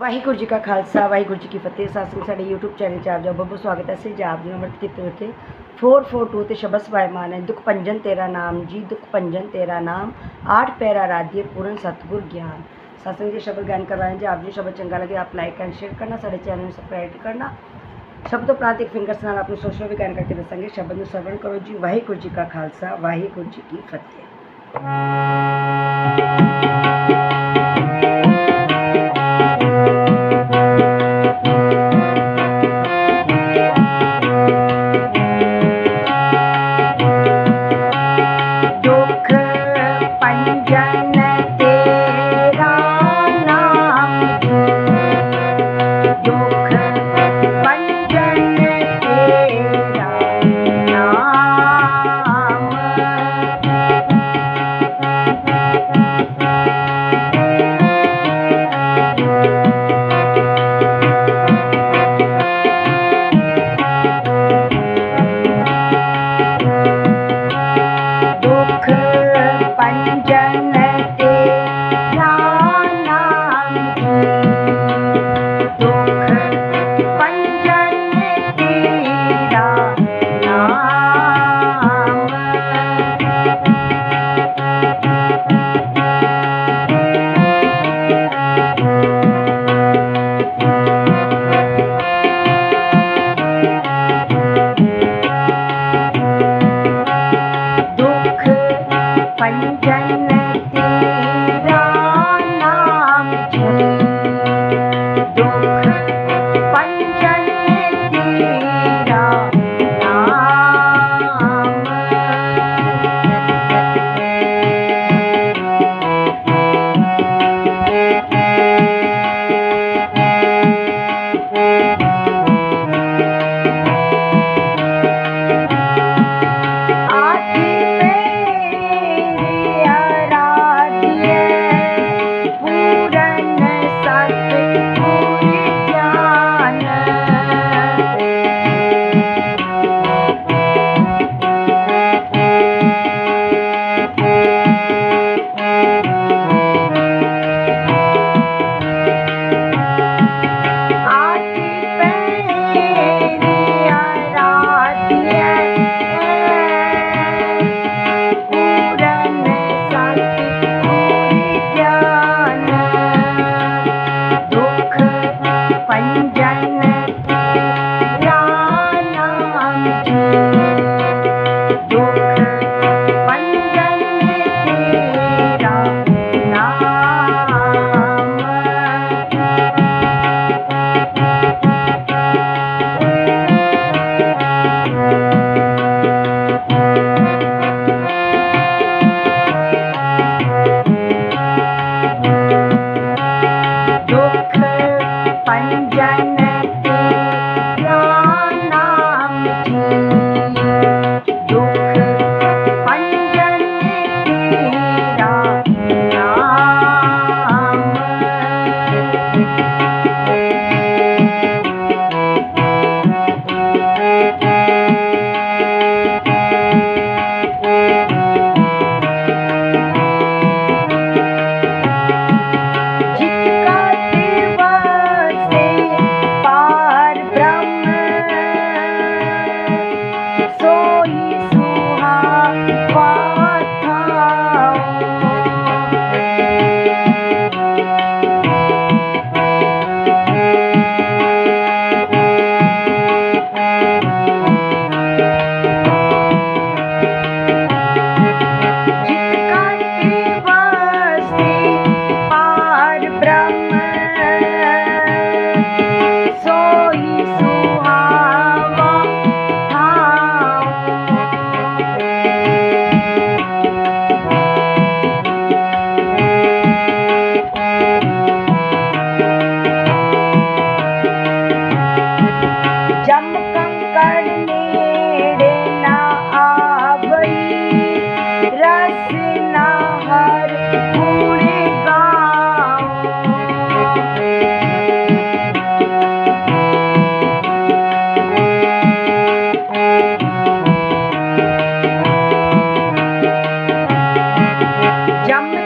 ਵਾਹਿਗੁਰੂ ਜੀ ਕਾ ਖਾਲਸਾ, ਵਾਹਿਗੁਰੂ ਜੀ ਕੀ ਫਤਿਹ। ਸਾਸੂ ਸਾਡੇ YouTube channel ਚ ਆਪ ਜਾਓ ਬੱਬੂ, ਸਵਾਗਤ ਹੈ ਸੇ ਜਾਪ ਦੀ ਨੰਬਰ ਕਿਤੇ ਉਤੇ। 442 ਤੇ ਸ਼ਬਦ ਸਵਾਇਮਾਨ ਹੈ। ਦੁਖ ਪੰਜਨ ਤੇਰਾ ਨਾਮ ਜੀ, ਦੁਖ ਪੰਜਨ ਤੇਰਾ ਨਾਮ। ਆਠ ਪੈਰਾ ਰਾਧਿਏ ਪੂਰਨ ਸਤਗੁਰ ਗਿਆਨ। ਸਾਸੂ ਜੀ ਸ਼ਬਦ ਗਿਆਨ ਕਰਵਾਏ ਜੇ ਆਪ ਜੀ, ਸ਼ਬਦ ਚੰਗਾ ਲਗੇ ਆਪ ਲਾਈਕ ਐਂਡ ਸ਼ੇਅਰ ਕਰਨਾ, ਸਾਡੇ ਚੈਨਲ ਨੂੰ ਸਬਸਕ੍ਰਾਈਬ ਕਰਨਾ। ਸ਼ਬਦ ਉਪਰੰਤ ਇੱਕ ਫਿੰਗਰਸ ਨਾਲ ਆਪਣੇ ਸੋਸ਼ਲ ਵਿਗਿਆਨ ਕਰਕੇ ਦੱਸਾਂਗੇ। ਸ਼ਬਦ ਨੂੰ ਸਰਵਣ ਕਰੋ ਜੀ, ਵਾਹਿਗੁਰੂ ਜੀ ਕਾ ਖਾਲਸਾ, ਵਾਹਿਗੁਰੂ ਜੀ ਕੀ ਫਤਿਹ। பஞ்சன் jump.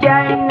पंजन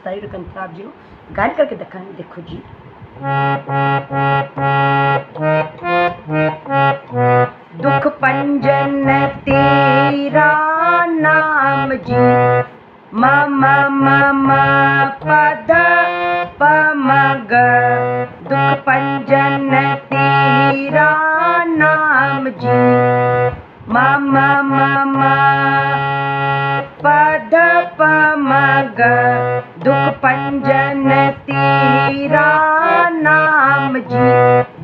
स्थायी रकम प्राप्त जी गायन करके दिखाएँगे देखो जी। जी,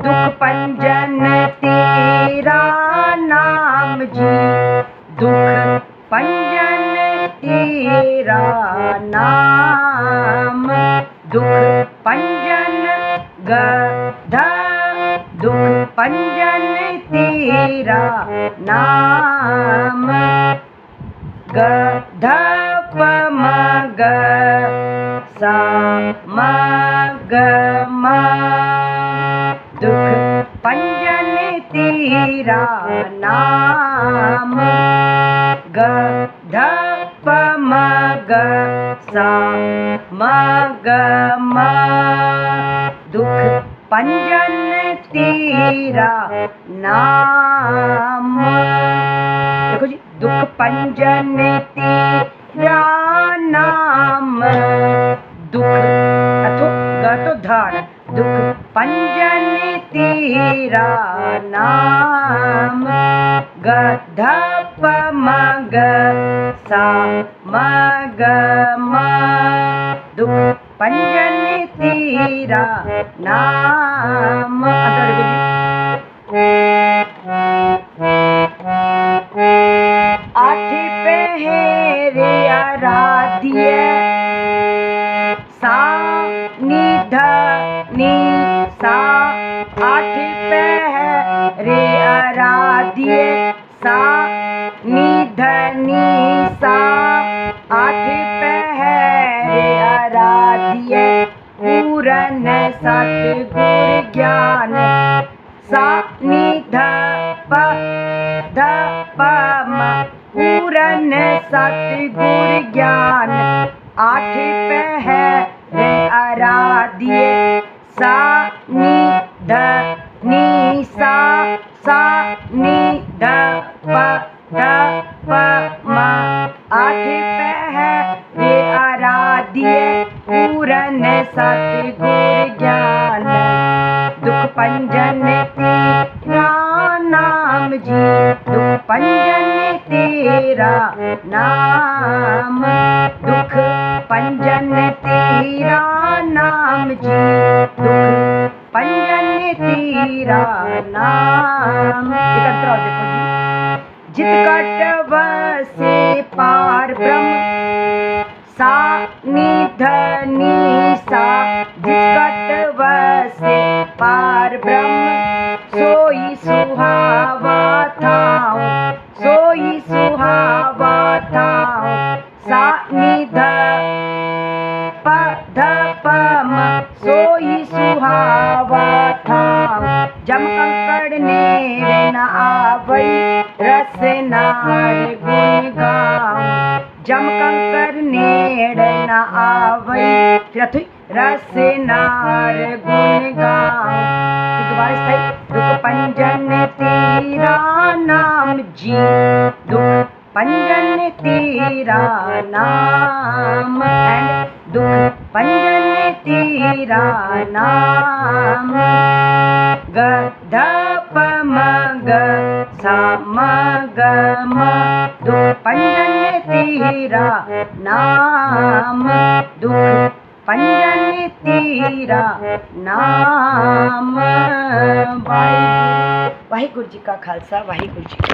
दुख पंजन तेरा नाम जी। दुख पंजन तेरा नाम। दुख पंजन गधा, दुख पंजन तेरा नाम। ग ध प म ग सा ग म। तेरा नाम ग ध प म ग सा म ग म दुख पंजन तेरा नाम देखो जी दुख पंजन तेरा नाम दुख अथो गतो धान दुख पञ्जन तीरा सा मगमा दु पञ्जनितीरा नाम पेरे अराध्य आराध्य सा निध नि सा आठ पहरे आराध्य, पूरन सतगुर ज्ञान सा निध प ध प म पूरन सतगुर ज्ञान आठ पहर आराध्य सा। आठ पहर आराध्य पूरन सतगुर ज्ञान। दुख पंजन तेरा नाम जी, दुख पंजन तेरा नाम। दुख पंजन तेरा नाम जी, दुख पंजन तेरा नाम। जितकट वसे पार ब्रह्म सा निध नी सा जितकट वसे पार ब्रह्म सोई सुहावा थाओ सोई सुहावा थाओ सा निध प ध प म सोई सुहावा थाओ जम कंकड़ ने न आवई नार जम कंकर नेड़ न आवई। रस नार गुण दुख पंजन तेरा नाम जी। दुख पंजन तेरा नाम एंड दुख पंजन तेरा नाम। ग ध प म ग सा तीरा, नाम दो पंजन तीरा, नाम वाहिगुरु वाहिगुरु जी का खालसा, वाहिगुरु जी का